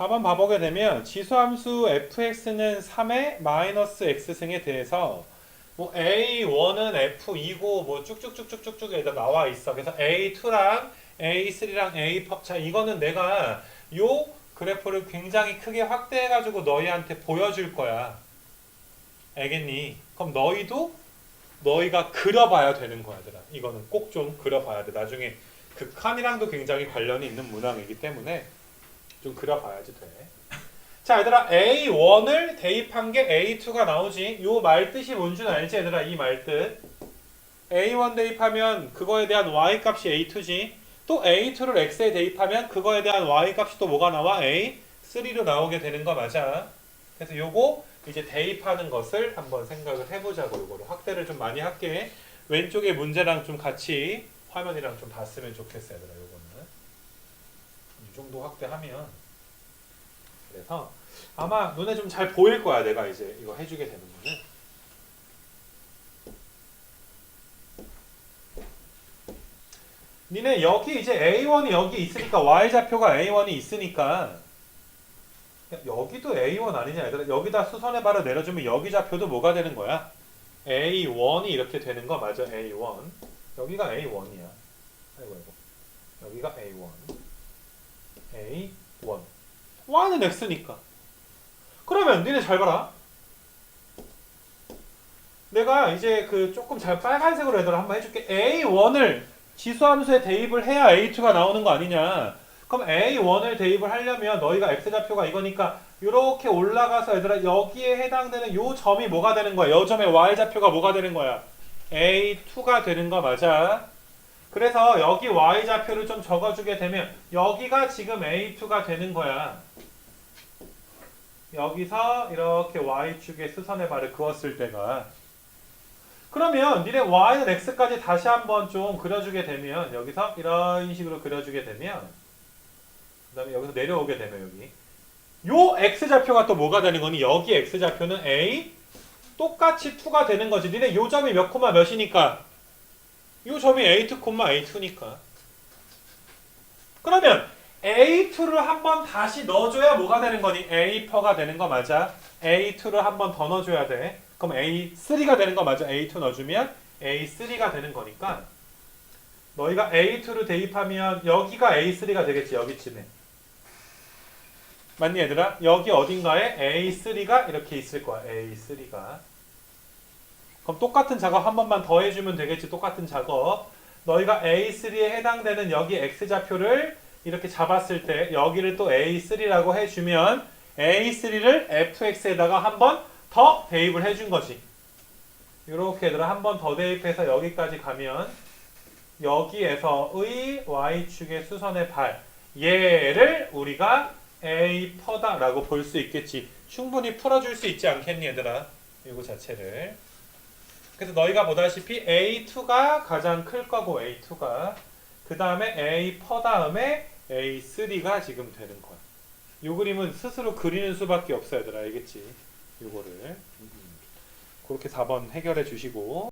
4번 봐보게 되면 지수함수 fx는 3의 마이너스 x승에 대해서 뭐 a1은 f2고 뭐 쭉쭉쭉쭉쭉쭉 여기다 나와 있어. 그래서 a2랑 a3랑 a 자 이거는 내가 요 그래프를 굉장히 크게 확대해 가지고 너희한테 보여줄 거야. 알겠니? 그럼 너희도 너희가 그려봐야 되는 거야, 얘들아. 이거는 꼭 좀 그려봐야 돼. 나중에 그 칸이랑도 굉장히 관련이 있는 문항이기 때문에 좀 그려봐야지 돼. 자, 얘들아, A1을 대입한 게 A2가 나오지. 요 말뜻이 뭔 줄 알지, 얘들아? 이 말뜻. A1 대입하면 그거에 대한 Y 값이 A2지. 또 A2를 X에 대입하면 그거에 대한 Y 값이 또 뭐가 나와? A3로 나오게 되는 거 맞아. 그래서 요거 이제 대입하는 것을 한번 생각을 해보자고 요거를 확대를 좀 많이 할게. 왼쪽에 문제랑 좀 같이 화면이랑 좀 봤으면 좋겠어요, 얘들아. 요거는. 이 정도 확대하면. 그래서 아마 눈에 좀 잘 보일 거야 내가 이제 이거 해주게 되는 거는. 니네 여기 이제 A1이 여기 있으니까 Y 좌표가 A1이 있으니까 야, 여기도 A1 아니냐 얘들아? 여기다 수선의 발을 내려주면 여기 좌표도 뭐가 되는 거야? A1이 이렇게 되는 거 맞아 A1 여기가 A1이야. 아이고 아이고. 여기가 A1 A1 Y는 X니까. 그러면 니네 잘 봐라. 내가 이제 그 조금 잘 빨간색으로 얘들아 한번 해줄게. A1을 지수함수에 대입을 해야 A2가 나오는 거 아니냐. 그럼 A1을 대입을 하려면 너희가 X좌표가 이거니까 이렇게 올라가서 얘들아 여기에 해당되는 요 점이 뭐가 되는 거야? 요 점의 Y좌표가 뭐가 되는 거야? A2가 되는 거 맞아 그래서 여기 Y좌표를 좀 적어주게 되면 여기가 지금 A2가 되는 거야. 여기서 이렇게 Y축에 수선의 발을 그었을 때가. 그러면 니네 Y는 X까지 다시 한번 좀 그려주게 되면 여기서 이런 식으로 그려주게 되면 그 다음에 여기서 내려오게 되면 여기. 요 X좌표가 또 뭐가 되는 거니? 여기 X좌표는 A 똑같이 2가 되는 거지. 니네 요 점이 몇 코마 몇이니까 요 점이 A2, A2니까 그러면 A2를 한번 다시 넣어줘야 뭐가 되는 거니? A4가 되는 거 맞아. A2를 한번 더 넣어줘야 돼. 그럼 A3가 되는 거 맞아. A2 넣어주면 A3가 되는 거니까 너희가 A2를 대입하면 여기가 A3가 되겠지. 여기쯤에. 맞니 얘들아? 여기 어딘가에 A3가 이렇게 있을 거야. A3가. 그럼 똑같은 작업 한 번만 더 해주면 되겠지. 똑같은 작업. 너희가 A3에 해당되는 여기 X좌표를 이렇게 잡았을 때 여기를 또 A3라고 해주면 A3를 fx에다가 한 번 더 대입을 해준 거지. 이렇게 얘들아 한 번 더 대입해서 여기까지 가면 여기에서의 y축의 수선의 발 얘를 우리가 A 퍼다라고 볼 수 있겠지. 충분히 풀어줄 수 있지 않겠니 얘들아? 이거 자체를. 그래서 너희가 보다시피 A2가 가장 클 거고 A2가 그 다음에 A 퍼 다음에 A3가 지금 되는 거야. 요 그림은 스스로 그리는 수밖에 없어야 되라 알겠지? 요거를 음, 음. 그렇게 4번 해결해 주시고